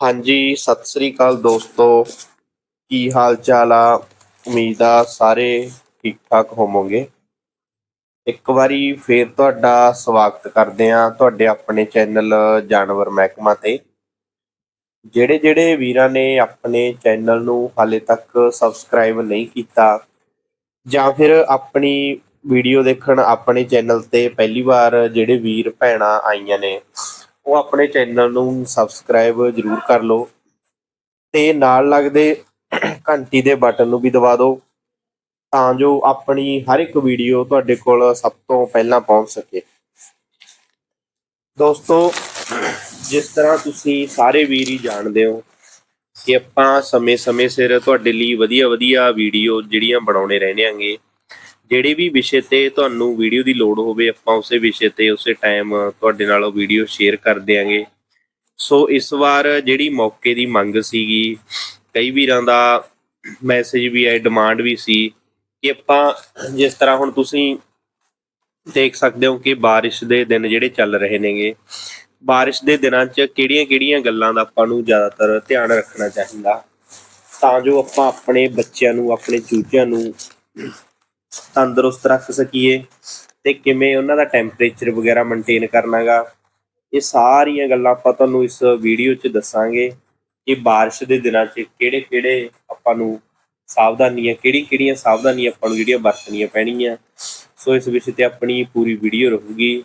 ਹਾਂਜੀ, ਸਤਿ ਸ੍ਰੀ ਅਕਾਲ ਦੋਸਤੋ। ਕੀ ਹਾਲ ਚਾਲ ਆ? ਉਮੀਦ ਆ ਸਾਰੇ ਠੀਕ ਠਾਕ ਹੋਵੋਗੇ। ਇੱਕ ਵਾਰੀ ਫੇਰ ਤੁਹਾਡਾ ਸਵਾਗਤ ਕਰਦੇ ਆ ਤੁਹਾਡੇ ਆਪਣੇ ਚੈਨਲ ਜਾਨਵਰ ਮਹਿਕਮਾ ਤੇ। ਜਿਹੜੇ ਜਿਹੜੇ ਵੀਰਾਂ ਨੇ ਆਪਣੇ ਚੈਨਲ ਨੂੰ ਹਾਲੇ ਤੱਕ ਸਬਸਕ੍ਰਾਈਬ ਨਹੀਂ ਕੀਤਾ ਜਾਂ ਫਿਰ ਆਪਣੀ ਵੀਡੀਓ ਦੇਖਣ ਆਪਣੇ ਚੈਨਲ ਤੇ ਪਹਿਲੀ ਵਾਰ ਜਿਹੜੇ ਵੀਰ ਭੈਣਾਂ ਆਈਆਂ ਨੇ ਉਹ ਆਪਣੇ ਚੈਨਲ ਨੂੰ ਸਬਸਕ੍ਰਾਈਬ ਜਰੂਰ ਕਰ ਲਓ ਤੇ ਨਾਲ ਲੱਗਦੇ ਘੰਟੀ ਦੇ ਬਟਨ ਨੂੰ ਵੀ ਦਬਾ ਦਿਓ ਤਾਂ ਜੋ ਆਪਣੀ ਹਰ ਇੱਕ ਵੀਡੀਓ ਤੁਹਾਡੇ ਕੋਲ ਸਭ ਤੋਂ ਪਹਿਲਾਂ ਪਹੁੰਚ ਸਕੇ। ਦੋਸਤੋ, ਜਿਸ ਤਰ੍ਹਾਂ ਤੁਸੀਂ ਸਾਰੇ ਵੀਰ ਹੀ ਜਾਣਦੇ ਹੋ ਕਿ ਆਪਾਂ ਸਮੇਂ-ਸਮੇਂ ਸਿਰ ਤੁਹਾਡੇ ਲਈ ਵਧੀਆ-ਵਧੀਆ ਵੀਡੀਓ ਜਿਹੜੀਆਂ ਬਣਾਉਣੇ ਰਹਿੰਦੇ ਆਂਗੇ ਜਿਹੜੇ ਵੀ ਵਿਸ਼ੇ ਤੇ ਤੁਹਾਨੂੰ ਵੀਡੀਓ ਦੀ ਲੋੜ ਹੋਵੇ, ਆਪਾਂ ਉਸੇ ਵਿਸ਼ੇ ਤੇ, ਉਸੇ ਟਾਈਮ ਤੁਹਾਡੇ ਨਾਲ ਉਹ ਵੀਡੀਓ ਸ਼ੇਅਰ ਕਰ ਦਿਆਂਗੇ। ਸੋ ਇਸ ਵਾਰ ਜਿਹੜੀ ਮੌਕੇ ਦੀ ਮੰਗ ਸੀਗੀ, ਕਈ ਵੀਰਾਂ ਦਾ ਮੈਸੇਜ ਵੀ ਆਏ ਡਿਮਾਂਡ ਵੀ ਸੀ ਕਿ ਆਪਾਂ ਜਿਸ ਤਰ੍ਹਾਂ ਹੁਣ ਤੁਸੀਂ ਦੇਖ ਸਕਦੇ ਹੋ ਕਿ ਬਾਰਿਸ਼ ਦੇ ਦਿਨ ਜਿਹੜੇ ਚੱਲ ਰਹੇ ਨੇਗੇ, ਬਾਰਿਸ਼ ਦੇ ਦਿਨਾਂ 'ਚ ਕਿਹੜੀਆਂ-ਕਿਹੜੀਆਂ ਗੱਲਾਂ ਦਾ ਆਪਾਂ ਨੂੰ ਜ਼ਿਆਦਾਤਰ ਧਿਆਨ ਰੱਖਣਾ ਚਾਹੀਦਾ। ਤਾਂ ਜੋ ਆਪਾਂ ਆਪਣੇ ਬੱਚਿਆਂ ਨੂੰ, ਆਪਣੇ ਚੂਚਿਆਂ ਨੂੰ ਤੰਦਰੁਸਤ ਰੱਖ ਸਕੀਏ ਤੇ ਕਿਵੇਂ ਉਹਨਾਂ ਦਾ ਟੈਂਪਰੇਚਰ ਵਗੈਰਾ ਮੇਨਟੇਨ ਕਰਨਾਗਾ। ਇਹ ਸਾਰੀਆਂ ਗੱਲਾਂ ਆਪਾਂ ਤੁਹਾਨੂੰ ਇਸ ਵੀਡੀਓ 'ਚ ਦੱਸਾਂਗੇ ਕਿ ਬਾਰਿਸ਼ ਦੇ ਦਿਨਾਂ 'ਚ ਕਿਹੜੇ-ਕਿਹੜੇ ਆਪਾਂ ਨੂੰ ਸਾਵਧਾਨੀਆਂ ਕਿਹੜੀ-ਕਿਹੜੀਆਂ ਸਾਵਧਾਨੀਆਂ ਆਪਾਂ ਨੂੰ ਜਿਹੜੀਆਂ ਵਰਤਣੀਆਂ ਪੈਣਗੀਆਂ ਸੋ ਇਸ ਵਿਸ਼ੇ ਤੇ ਆਪਣੀ ਪੂਰੀ ਵੀਡੀਓ ਰਹੂਗੀ।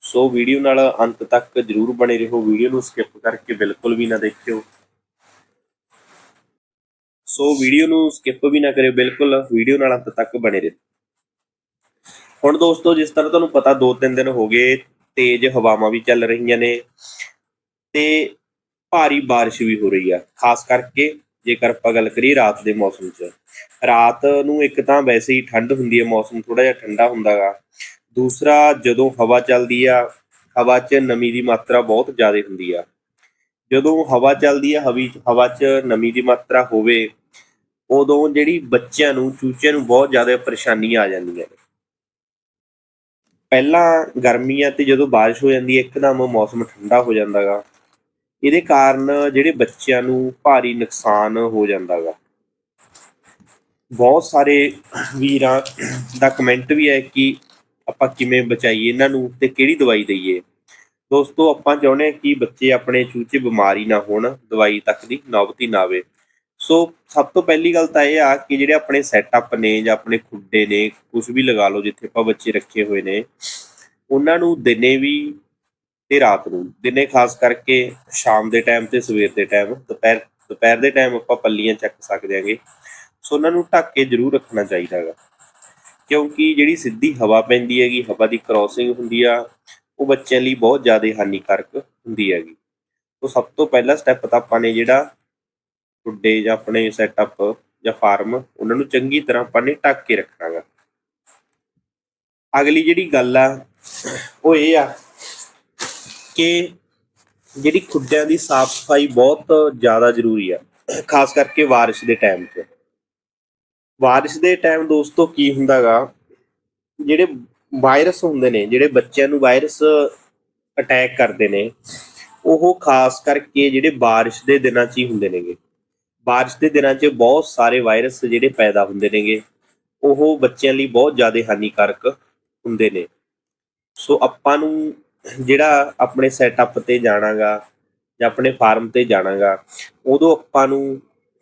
ਸੋ ਵੀਡੀਓ ਨਾਲ ਅੰਤ ਤੱਕ ਜਰੂਰ ਬਣੇ ਰਹੋ। ਵੀਡੀਓ ਨੂੰ ਸਕਿਪ ਕਰਕੇ ਬਿਲਕੁਲ ਵੀ ਨਾ ਦੇਖਿਓ। ਸੋ ਵੀਡੀਓ ਨੂੰ ਸਕਿਪ ਵੀ ਨਾ ਕਰਿਓ, ਬਿਲਕੁਲ ਵੀਡੀਓ ਨਾਲ ਅੰਤ ਤੱਕ ਬਣੇ ਰਹੋ। ਹੁਣ ਦੋਸਤੋ, ਜਿਸ ਤਰ੍ਹਾਂ ਤੁਹਾਨੂੰ ਪਤਾ ਦੋ ਤਿੰਨ ਦਿਨ ਹੋ ਗਏ, ਤੇਜ਼ ਹਵਾਵਾਂ ਵੀ ਚੱਲ ਰਹੀਆਂ ਨੇ ਤੇ ਭਾਰੀ ਬਾਰਿਸ਼ ਵੀ ਹੋ ਰਹੀ ਆ। ਖਾਸ ਕਰਕੇ ਜੇਕਰ ਆਪਾਂ ਗੱਲ ਕਰੀਏ ਰਾਤ ਦੇ ਮੌਸਮ 'ਚ। ਰਾਤ ਨੂੰ ਇੱਕ ਤਾਂ ਵੈਸੇ ਹੀ ਠੰਡ ਹੁੰਦੀ ਹੈ ਮੌਸਮ ਥੋੜਾ ਜਿਹਾ ਠੰਡਾ ਹੁੰਦਾਗਾ ਦੂਸਰਾ, ਜਦੋਂ ਹਵਾ ਚੱਲਦੀ ਆ, ਹਵਾ 'ਚ ਨਮੀ ਦੀ ਮਾਤਰਾ ਬਹੁਤ ਜ਼ਿਆਦਾ ਹੁੰਦੀ ਆ। ਜਦੋਂ ਹਵਾ ਚੱਲਦੀ ਆ, ਹਵੀ, ਹਵਾ 'ਚ ਨਮੀ ਦੀ ਮਾਤਰਾ ਹੋਵੇ ਉਦੋਂ ਜਿਹੜੀ ਬੱਚਿਆਂ ਨੂੰ, ਚੂਚਿਆਂ ਨੂੰ ਬਹੁਤ ਜ਼ਿਆਦਾ ਪਰੇਸ਼ਾਨੀਆਂ ਆ ਜਾਂਦੀਆਂ ਨੇ। ਪਹਿਲਾਂ ਗਰਮੀਆਂ ਤੇ ਜਦੋਂ ਬਾਰਿਸ਼ ਹੋ ਜਾਂਦੀ ਹੈ, ਇੱਕਦਮ ਮੌਸਮ ਠੰਡਾ ਹੋ ਜਾਂਦਾਗਾ ਇਹਦੇ ਕਾਰਨ ਜਿਹੜੇ ਬੱਚਿਆਂ ਨੂੰ ਭਾਰੀ ਨੁਕਸਾਨ ਹੋ ਜਾਂਦਾਗਾ ਬਹੁਤ ਸਾਰੇ ਵੀਰਾਂ ਦਾ ਕਮੈਂਟ ਵੀ ਹੈ ਕਿ ਆਪਾਂ ਕਿਵੇਂ ਬਚਾਈਏ ਇਹਨਾਂ ਨੂੰ ਤੇ ਕਿਹੜੀ ਦਵਾਈ ਦਈਏ। ਦੋਸਤੋ, ਆਪਾਂ ਚਾਹੁੰਦੇ ਹਾਂ ਕਿ ਬੱਚੇ ਆਪਣੇ ਚੂਚੇ ਬਿਮਾਰੀ ਨਾ ਹੋਣ, ਦਵਾਈ ਤੱਕ ਦੀ ਨੌਬਤੀ ਨਾ ਆਵੇ। ਸੋ ਸਭ ਤੋਂ ਪਹਿਲੀ ਗੱਲ ਤਾਂ ਇਹ ਆ ਕਿ ਜਿਹੜੇ ਆਪਣੇ ਸੈਟਅਪ ਨੇ ਜਾਂ ਆਪਣੇ ਖੁੱਡੇ ਨੇ ਕੁਝ ਵੀ ਲਗਾ ਲਓ ਜਿੱਥੇ ਆਪਾਂ ਬੱਚੇ ਰੱਖੇ ਹੋਏ ਨੇ, ਉਹਨਾਂ ਨੂੰ ਦਿਨੇ ਵੀ ਤੇ ਰਾਤ ਨੂੰ, ਦਿਨੇ ਖਾਸ ਕਰਕੇ ਸ਼ਾਮ ਦੇ ਟਾਈਮ ਤੇ ਸਵੇਰ ਦੇ ਟਾਈਮ ਦੁਪਹਿਰ ਦੁਪਹਿਰ ਦੇ ਟਾਈਮ ਆਪਾਂ ਪੱਲੀਆਂ ਚੱਕ ਸਕਦੇ ਆਂਗੇ ਸੋ ਉਹਨਾਂ ਨੂੰ ਢੱਕ ਕੇ ਜ਼ਰੂਰ ਰੱਖਣਾ ਚਾਹੀਦਾ ਹੈਗਾ। ਕਿਉਂਕਿ ਜਿਹੜੀ ਸਿੱਧੀ ਹਵਾ ਪੈਂਦੀ ਹੈਗੀ, ਹਵਾ ਦੀ ਕ੍ਰਾਸਿੰਗ ਹੁੰਦੀ ਆ, ਉਹ ਬੱਚਿਆਂ ਲਈ ਬਹੁਤ ਜ਼ਿਆਦਾ ਹਾਨੀਕਾਰਕ ਹੁੰਦੀ ਹੈਗੀ। ਸੋ ਸਭ ਤੋਂ ਪਹਿਲਾ ਸਟੈਪ ਤਾਂ ਆਪਾਂ ਨੇ ਜਿਹੜਾ ਟੁੱਡੇ ਜਾਂ ਆਪਣੇ ਸੈਟਅਪ ਜਾਂ ਫਾਰਮ ਉਹਨਾਂ ਨੂੰ ਚੰਗੀ ਤਰ੍ਹਾਂ ਆਪਾਂ ਨੇ ਢੱਕ ਕੇ ਰੱਖਣਾਗਾ। ਅਗਲੀ ਜਿਹੜੀ ਗੱਲ ਆ, ਉਹ ਇਹ ਆ ਕਿ ਜਿਹੜੀ ਖੁੱਡਿਆਂ ਦੀ ਸਾਫ਼ ਸਫ਼ਾਈ ਬਹੁਤ ਜ਼ਿਆਦਾ ਜ਼ਰੂਰੀ ਆ, ਖਾਸ ਕਰਕੇ ਬਾਰਿਸ਼ ਦੇ ਟਾਈਮ 'ਚ। ਬਾਰਿਸ਼ ਦੇ ਟਾਈਮ ਦੋਸਤੋ ਕੀ ਹੁੰਦਾਗਾ, ਜਿਹੜੇ ਵਾਇਰਸ ਹੁੰਦੇ ਨੇ, ਜਿਹੜੇ ਬੱਚਿਆਂ ਨੂੰ ਵਾਇਰਸ ਅਟੈਕ ਕਰਦੇ ਨੇ, ਉਹ ਖਾਸ ਕਰਕੇ ਜਿਹੜੇ ਬਾਰਿਸ਼ ਦੇ ਦਿਨਾਂ 'ਚ ਹੀ ਹੁੰਦੇ ਨੇਗੇ। ਬਾਰਿਸ਼ ਦੇ ਦਿਨਾਂ 'ਚ ਬਹੁਤ ਸਾਰੇ ਵਾਇਰਸ ਜਿਹੜੇ ਪੈਦਾ ਹੁੰਦੇ ਨੇਗੇ, ਉਹ ਬੱਚਿਆਂ ਲਈ ਬਹੁਤ ਜ਼ਿਆਦਾ ਹਾਨੀਕਾਰਕ ਹੁੰਦੇ ਨੇ। ਸੋ ਆਪਾਂ ਨੂੰ ਜਿਹੜਾ ਆਪਣੇ ਸੈਟਅਪ ਤੇ ਜਾਣਾਗਾ ਜਾਂ ਆਪਣੇ ਫਾਰਮ ਤੇ ਜਾਣਾਗਾ, ਉਦੋਂ ਆਪਾਂ ਨੂੰ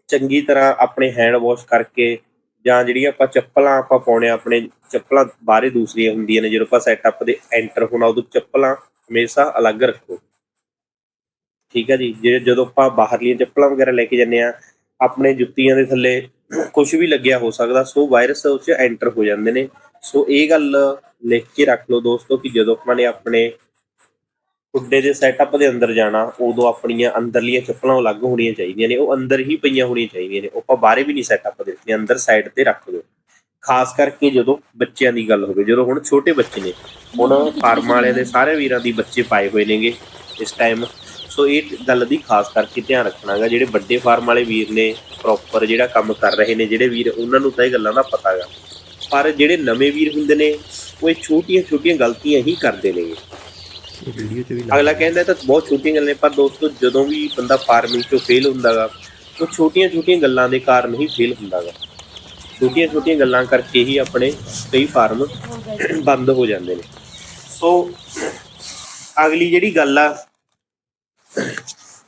ਚੰਗੀ ਤਰ੍ਹਾਂ ਆਪਣੇ ਹੈਂਡ ਵਾਸ਼ ਕਰਕੇ ਜਾਂ ਜਿਹੜੀਆਂ ਆਪਾਂ ਚੱਪਲਾਂ ਆਪਾਂ ਪਾਉਣੇ ਆ, ਆਪਣੇ ਚੱਪਲਾਂ ਬਾਹਰੇ ਦੂਸਰੀਆਂ ਹੁੰਦੀਆਂ ਨੇ, ਜਦੋਂ ਆਪਾਂ ਸੈਟਅਪ ਦੇ ਐਂਟਰ ਹੋਣਾ, ਉਦੋਂ ਚੱਪਲਾਂ ਹਮੇਸ਼ਾ ਅਲੱਗ ਰੱਖੋ। ਠੀਕ ਹੈ ਜੀ? ਜੇ ਜਦੋਂ ਆਪਾਂ ਬਾਹਰਲੀਆਂ ਚੱਪਲਾਂ ਵਗੈਰਾ ਲੈ ਕੇ ਜੰਨੇ ਆ ਆਪਣੇ ਜੁੱਤੀਆਂ ਦੇ ਥੱਲੇ ਕੁਝ ਵੀ ਲੱਗਿਆ ਹੋ ਸਕਦਾ, ਸੋ ਵਾਇਰਸ ਉਸ 'ਚ ਐਂਟਰ ਹੋ ਜਾਂਦੇ ਨੇ। ਸੋ ਇਹ ਗੱਲ ਲਿਖ ਕੇ ਰੱਖ ਲਓ ਦੋਸਤੋ ਕਿ ਜਦੋਂ ਆਪਾਂ ਨੇ ਆਪਣੇ ਖੁੱਡੇ ਦੇ ਸੈਟਅਪ ਦੇ ਅੰਦਰ ਜਾਣਾ, ਉਦੋਂ ਆਪਣੀਆਂ ਅੰਦਰਲੀਆਂ ਚੱਪਲਾਂ ਅਲੱਗ ਹੋਣੀਆਂ ਚਾਹੀਦੀਆਂ ਨੇ, ਉਹ ਅੰਦਰ ਹੀ ਪਈਆਂ ਹੋਣੀਆਂ ਚਾਹੀਦੀਆਂ ਨੇ। ਆਪਾਂ ਬਾਹਰੇ ਵੀ ਨਹੀਂ ਸੈਟਅਪ ਦੇ ਅੰਦਰ ਸਾਈਡ ਤੇ ਰੱਖ ਦਿਓ। ਖਾਸ ਕਰਕੇ ਜਦੋਂ ਬੱਚਿਆਂ ਦੀ ਗੱਲ ਹੋਵੇ, ਜਦੋਂ ਹੁਣ ਛੋਟੇ ਬੱਚੇ ਨੇ, ਹੁਣ ਫਾਰਮ ਵਾਲਿਆਂ ਦੇ ਸਾਰੇ ਵੀਰਾਂ ਦੀ ਬੱਚੇ ਪਾਏ ਹੋਏ ਨੇਗੇ, ਇਸ ਟਾਈਮ ਸੋ ਇਹ ਗੱਲ ਦੀ ਖਾਸ ਕਰਕੇ ਧਿਆਨ ਰੱਖਣਾਗਾ ਜਿਹੜੇ ਵੱਡੇ ਫਾਰਮ ਵਾਲੇ ਵੀਰ ਨੇ ਪ੍ਰੋਪਰ ਜਿਹੜਾ ਕੰਮ ਕਰ ਰਹੇ ਨੇ ਜਿਹੜੇ ਵੀਰ ਉਹਨਾਂ ਨੂੰ ਤਾਂ ਇਹ ਗੱਲਾਂ ਦਾ ਪਤਾ ਹੈਗਾ ਪਰ ਜਿਹੜੇ ਨਵੇਂ ਵੀਰ ਹੁੰਦੇ ਨੇ ਉਹ ਇਹ ਛੋਟੀਆਂ ਛੋਟੀਆਂ ਗਲਤੀਆਂ ਹੀ ਕਰਦੇ ਨੇਗੇ। ਵੀਡੀਓ ਚ ਵੀ ਅਗਲਾ ਕਹਿੰਦਾ ਤਾਂ ਬਹੁਤ ਛੋਟੀਆਂ ਗੱਲਾਂ ਨੇ ਪਰ ਦੋਸਤੋ ਜਦੋਂ ਵੀ ਬੰਦਾ ਫਾਰਮਿੰਗ ਚੋਂ ਫੇਲ ਹੁੰਦਾਗਾ ਉਹ ਛੋਟੀਆਂ ਛੋਟੀਆਂ ਗੱਲਾਂ ਦੇ ਕਾਰਨ ਹੀ ਫੇਲ ਹੁੰਦਾਗਾ। ਛੋਟੀਆਂ ਛੋਟੀਆਂ ਗੱਲਾਂ ਕਰਕੇ ਹੀ ਆਪਣੇ ਕਈ ਫਾਰਮ ਬੰਦ ਹੋ ਜਾਂਦੇ ਨੇ। ਸੋ ਅਗਲੀ ਜਿਹੜੀ ਗੱਲ ਆ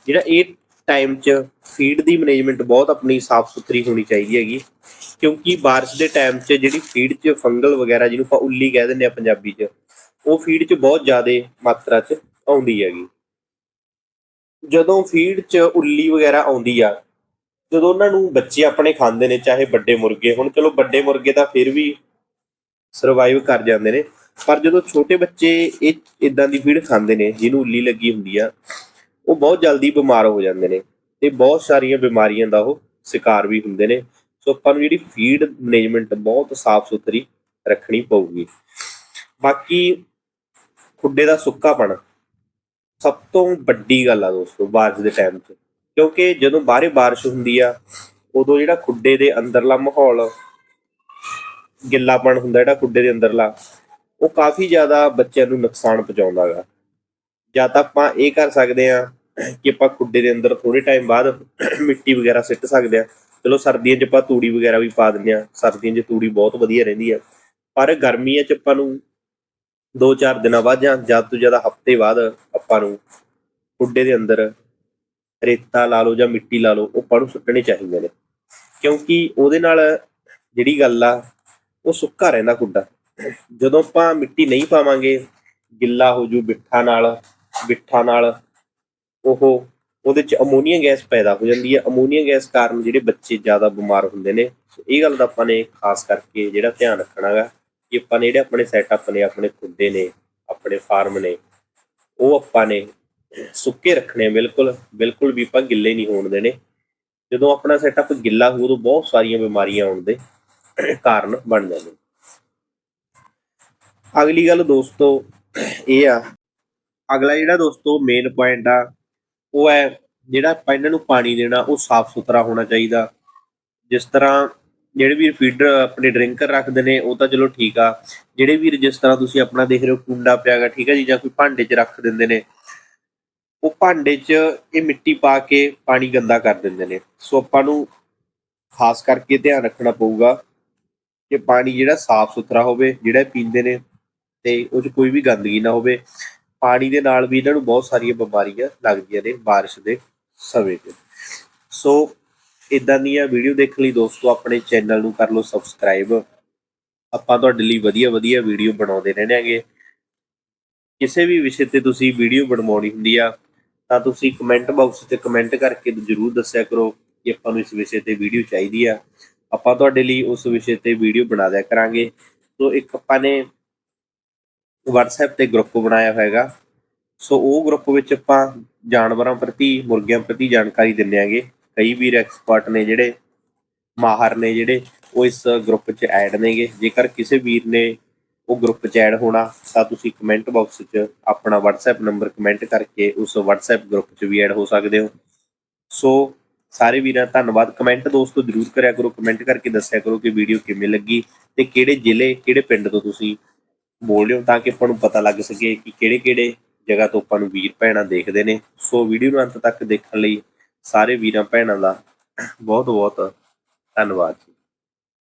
ਜਿਹੜਾ ਇਹ ਟਾਈਮ 'ਚ ਫੀਡ ਦੀ ਮੈਨੇਜਮੈਂਟ ਬਹੁਤ ਆਪਣੀ ਸਾਫ਼ ਸੁਥਰੀ ਹੋਣੀ ਚਾਹੀਦੀ ਹੈਗੀ, ਕਿਉਂਕਿ ਬਾਰਿਸ਼ ਦੇ ਟਾਈਮ 'ਚ ਜਿਹੜੀ ਫੀਡ 'ਚ ਫੰਗਲ ਵਗੈਰਾ ਜਿਹਨੂੰ ਆਪਾਂ ਉੱਲੀ ਕਹਿ ਦਿੰਦੇ ਆ ਪੰਜਾਬੀ 'ਚ, ਉਹ ਫੀਡ 'ਚ ਬਹੁਤ ਜ਼ਿਆਦਾ ਮਾਤਰਾ 'ਚ ਆਉਂਦੀ ਹੈਗੀ। ਜਦੋਂ ਫੀਡ 'ਚ ਉੱਲੀ ਵਗੈਰਾ ਆਉਂਦੀ ਆ, ਜਦੋਂ ਉਹਨਾਂ ਨੂੰ ਬੱਚੇ ਆਪਣੇ ਖਾਂਦੇ ਨੇ, ਚਾਹੇ ਵੱਡੇ ਮੁਰਗੇ ਹੁਣ, ਚਲੋ ਵੱਡੇ ਮੁਰਗੇ ਤਾਂ ਫਿਰ ਵੀ ਸਰਵਾਈਵ ਕਰ ਜਾਂਦੇ ਨੇ, ਪਰ ਜਦੋਂ ਛੋਟੇ ਬੱਚੇ ਇਹ, ਇਦਾਂ ਦੀ ਫੀਡ ਖਾਂਦੇ ਨੇ, ਜਿਹਨੂੰ ਉੱਲੀ ਲੱਗੀ ਹੁੰਦੀ ਆ ਉਹ ਬਹੁਤ ਜਲਦੀ ਬਿਮਾਰ ਹੋ ਜਾਂਦੇ ਨੇ ਤੇ ਬਹੁਤ ਸਾਰੀਆਂ ਬਿਮਾਰੀਆਂ ਦਾ ਉਹ ਸ਼ਿਕਾਰ ਵੀ ਹੁੰਦੇ ਨੇ। ਸੋ ਆਪਾਂ ਨੂੰ ਜਿਹੜੀ ਫੀਡ ਮੈਨੇਜਮੈਂਟ ਬਹੁਤ ਸਾਫ਼ ਸੁਥਰੀ ਰੱਖਣੀ ਪਊਗੀ। ਬਾਕੀ ਖੁੱਡੇ ਦਾ ਸੁੱਕਾਪਣ ਸਭ ਤੋਂ ਵੱਡੀ ਗੱਲ ਆ ਦੋਸਤੋ, ਬਾਰਿਸ਼ ਦੇ ਟਾਈਮ 'ਚ। ਕਿਉਂਕਿ ਜਦੋਂ ਬਾਹਰੇ ਬਾਰਿਸ਼ ਹੁੰਦੀ ਆ, ਉਦੋਂ ਜਿਹੜਾ ਖੁੱਡੇ ਦੇ ਅੰਦਰਲਾ ਮਾਹੌਲ, ਗਿੱਲਾਪਣ ਹੁੰਦਾ ਜਿਹੜਾ ਖੁੱਡੇ ਦੇ ਅੰਦਰਲਾ, ਉਹ ਕਾਫੀ ਜ਼ਿਆਦਾ ਬੱਚਿਆਂ ਨੂੰ ਨੁਕਸਾਨ ਪਹੁੰਚਾਉਂਦਾ ਗਾ। ਜਾਂ ਤਾਂ ਆਪਾਂ ਇਹ ਕਰ ਸਕਦੇ ਆ ਕਿ ਆਪਾਂ ਖੁੱਡੇ ਦੇ ਅੰਦਰ ਥੋੜੇ ਟਾਈਮ ਬਾਅਦ ਮਿੱਟੀ ਵਗੈਰਾ ਸਿੱਟ ਸਕਦੇ ਆ ਚਲੋ ਸਰਦੀਆਂ 'ਚ ਆਪਾਂ ਤੂੜੀ ਵਗੈਰਾ ਵੀ ਪਾ ਦਿੰਦੇ ਆ ਸਰਦੀਆਂ 'ਚ ਤੂੜੀ ਬਹੁਤ ਵਧੀਆ ਰਹਿੰਦੀ ਆ। ਪਰ ਗਰਮੀਆਂ 'ਚ ਆਪਾਂ ਨੂੰ 2-4 ਦਿਨਾਂ ਬਾਅਦ ਜਾਂ ਜ਼ਿਆਦਾ ਤੋਂ ਜ਼ਿਆਦਾ ਹਫ਼ਤੇ ਬਾਅਦ ਆਪਾਂ ਨੂੰ ਖੁੱਡੇ ਦੇ ਅੰਦਰ ਰੇਤਾ ਲਾ ਲਓ ਜਾਂ ਮਿੱਟੀ ਲਾ ਲਓ, ਉਹ ਆਪਾਂ ਨੂੰ ਸੁੱਟਣੇ ਚਾਹੀਦੇ ਨੇ। ਕਿਉਂਕਿ ਉਹਦੇ ਨਾਲ ਜਿਹੜੀ ਗੱਲ ਆ, ਉਹ ਸੁੱਕਾ ਰਹਿੰਦਾ ਖੁੱਡਾ। ਜਦੋਂ ਆਪਾਂ ਮਿੱਟੀ ਨਹੀਂ ਪਾਵਾਂਗੇ, ਗਿੱਲਾ ਹੋ ਜੂ ਬਿੱਠਾ ਨਾਲ ਬਿੱਠਾ ਨਾਲ ਉਹ, ਉਹਦੇ ਚ ਅਮੋਨੀਆ ਗੈਸ ਪੈਦਾ ਹੋ ਜਾਂਦੀ ਹੈ। ਅਮੋਨੀਆ ਗੈਸ ਕਾਰਨ ਜਿਹੜੇ ਬੱਚੇ ਜ਼ਿਆਦਾ ਬਿਮਾਰ ਹੁੰਦੇ ਨੇ। ਸੋ ਇਹ ਗੱਲ ਦਾ ਆਪਾਂ ਨੇ ਖਾਸ ਕਰਕੇ ਜਿਹੜਾ ਧਿਆਨ ਰੱਖਣਾਗਾ ਕਿ ਆਪਾਂ ਨੇ ਜਿਹੜੇ ਆਪਣੇ ਸੈਟਅਪ ਨੇ, ਆਪਣੇ ਖੁੱਡੇ ਨੇ, ਆਪਣੇ ਫਾਰਮ ਨੇ, ਉਹ ਆਪਾਂ ਨੇ ਸੁੱਕੇ ਰੱਖਣੇ ਬਿਲਕੁਲ। ਬਿਲਕੁਲ ਵੀ ਆਪਾਂ ਗਿੱਲੇ ਨਹੀਂ ਹੋਣ ਦੇਣੇ। ਜਦੋਂ ਆਪਣਾ ਸੈਟਅਪ ਗਿੱਲਾ ਹੋ ਉਦੋਂ ਬਹੁਤ ਸਾਰੀਆਂ ਬਿਮਾਰੀਆਂ ਆਉਣ ਦੇ ਕਾਰਨ ਬਣ ਜਾਂਦੇ ਨੇ। ਅਗਲੀ ਗੱਲ ਦੋਸਤੋ, ਇਹ ਆ ਅਗਲਾ ਜਿਹੜਾ ਦੋਸਤੋ ਮੇਨ ਪੁਆਇੰਟ ਆ, ਉਹ ਹੈ ਜਿਹੜਾ ਆਪਾਂ ਇਹਨਾਂ ਨੂੰ ਪਾਣੀ ਦੇਣਾ, ਉਹ ਸਾਫ਼ ਸੁਥਰਾ ਹੋਣਾ ਚਾਹੀਦਾ। ਜਿਸ ਤਰ੍ਹਾਂ ਜਿਹੜੇ ਵੀ ਫੀਡਰ ਆਪਣੇ ਡਰਿੰਕਰ ਰੱਖਦੇ ਨੇ, ਉਹ ਤਾਂ ਚਲੋ ਠੀਕ ਆ। ਜਿਹੜੇ ਵੀਰ ਜਿਸ ਤਰ੍ਹਾਂ ਤੁਸੀਂ ਆਪਣਾ ਦੇਖ ਰਹੇ ਹੋ ਕੁੰਡਾ ਪਿਆਗਾ ਠੀਕ ਆ ਜੀ, ਜਾਂ ਕੋਈ ਭਾਂਡੇ 'ਚ ਰੱਖ ਦਿੰਦੇ ਨੇ, ਉਹ ਭਾਂਡੇ 'ਚ ਇਹ ਮਿੱਟੀ ਪਾ ਕੇ ਪਾਣੀ ਗੰਦਾ ਕਰ ਦਿੰਦੇ ਨੇ। ਸੋ ਆਪਾਂ ਨੂੰ ਖਾਸ ਕਰਕੇ ਧਿਆਨ ਰੱਖਣਾ ਪਊਗਾ ਕਿ ਪਾਣੀ ਜਿਹੜਾ ਸਾਫ਼ ਸੁਥਰਾ ਹੋਵੇ, ਜਿਹੜਾ ਪੀਂਦੇ ਨੇ, ਤੇ ਉਹ 'ਚ ਕੋਈ ਵੀ ਗੰਦਗੀ ਨਾ ਹੋਵੇ। ਪਾਣੀ ਦੇ ਨਾਲ ਵੀ ਇਹਨਾਂ ਨੂੰ ਬਹੁਤ ਸਾਰੀਆਂ ਬਿਮਾਰੀਆਂ ਲੱਗਦੀਆਂ ਨੇ ਬਾਰਿਸ਼ ਦੇ ਸਮੇਂ 'ਚ ਸੋ ਇਦਾਂ ਦੀਆਂ ਵੀਡੀਓ ਦੇਖਣ ਲਈ ਦੋਸਤੋ ਆਪਣੇ ਚੈਨਲ ਨੂੰ ਕਰ ਲਓ ਸਬਸਕ੍ਰਾਈਬ। ਆਪਾਂ ਤੁਹਾਡੇ ਲਈ ਵਧੀਆ ਵਧੀਆ ਵੀਡੀਓ ਬਣਾਉਂਦੇ ਰਹਿੰਦੇ ਆਂਗੇ ਕਿਸੇ ਵੀ ਵਿਸ਼ੇ ਤੇ ਤੁਸੀਂ ਵੀਡੀਓ ਬਣਵਾਉਣੀ ਹੁੰਦੀ ਆ, ਤਾਂ ਤੁਸੀਂ ਕਮੈਂਟ ਬਾਕਸ 'ਤੇ ਕਮੈਂਟ ਕਰਕੇ ਜ਼ਰੂਰ ਦੱਸਿਆ ਕਰੋ ਕਿ ਆਪਾਂ ਨੂੰ ਇਸ ਵਿਸ਼ੇ ਤੇ ਵੀਡੀਓ ਚਾਹੀਦੀ ਆ। ਆਪਾਂ ਤੁਹਾਡੇ ਲਈ ਉਸ ਵਿਸ਼ੇ ਤੇ ਵੀਡੀਓ ਬਣਾ ਦਿਆ ਕਰਾਂਗੇ। ਸੋ ਇੱਕ ਆਪਾਂ ਨੇ WhatsApp ਤੇ ਗਰੁੱਪ ਬਣਾਇਆ ਹੋਏਗਾ। ਸੋ ਉਹ ਗਰੁੱਪ ਵਿੱਚ ਆਪਾਂ ਜਾਨਵਰਾਂ ਪ੍ਰਤੀ, ਮੁਰਗਿਆਂ ਪ੍ਰਤੀ ਜਾਣਕਾਰੀ ਦਿੰਦੇ ਆਂਗੇ। ਕਈ ਵੀਰ ਐਕਸਪਰਟ ਨੇ ਜਿਹੜੇ, ਮਾਹਰ ਨੇ ਜਿਹੜੇ, ਉਹ ਇਸ ਗਰੁੱਪ 'ਚ ਐਡ ਨੇਗੇ। ਜੇਕਰ ਕਿਸੇ ਵੀਰ ਨੇ ਉਹ ਗਰੁੱਪ 'ਚ ਐਡ ਹੋਣਾ, ਤਾਂ ਤੁਸੀਂ ਕਮੈਂਟ ਬਾਕਸ 'ਚ ਆਪਣਾ WhatsApp ਨੰਬਰ ਕਮੈਂਟ ਕਰਕੇ ਉਸ WhatsApp ਗਰੁੱਪ 'ਚ ਵੀ ਐਡ ਹੋ ਸਕਦੇ ਹੋ। ਸੋ ਸਾਰੇ ਵੀਰਾਂ, ਧੰਨਵਾਦ। ਕਮੈਂਟ ਦੋਸਤੋ, ਜਰੂਰ ਕਰਿਆ ਕਰੋ। ਕਮੈਂਟ ਕਰਕੇ ਦੱਸਿਆ ਕਰੋ ਕਿ ਵੀਡੀਓ ਕਿਵੇਂ ਲੱਗੀ ਤੇ ਕਿਹੜੇ ਜ਼ਿਲ੍ਹੇ, ਕਿਹੜੇ ਪਿੰਡ ਤੋਂ ਤੁਸੀਂ ਬੋਲ ਰਹੇ ਹੋ ਤਾਂ ਕਿ ਆਪਾਂ ਨੂੰ ਪਤਾ ਲੱਗ ਸਕੇ ਕਿ ਕਿਹੜੇ ਕਿਹੜੇ ਜਗ੍ਹਾ ਤੋਂ ਆਪਾਂ ਨੂੰ ਵੀਰ ਭੈਣਾਂ ਦੇਖਦੇ ਨੇ। ਸੋ ਵੀਡੀਓ ਨੂੰ ਅੰਤ ਤੱਕ ਦੇਖਣ ਲਈ ਸਾਰੇ ਵੀਰਾਂ ਭੈਣਾਂ ਦਾ ਬਹੁਤ ਬਹੁਤ ਧੰਨਵਾਦ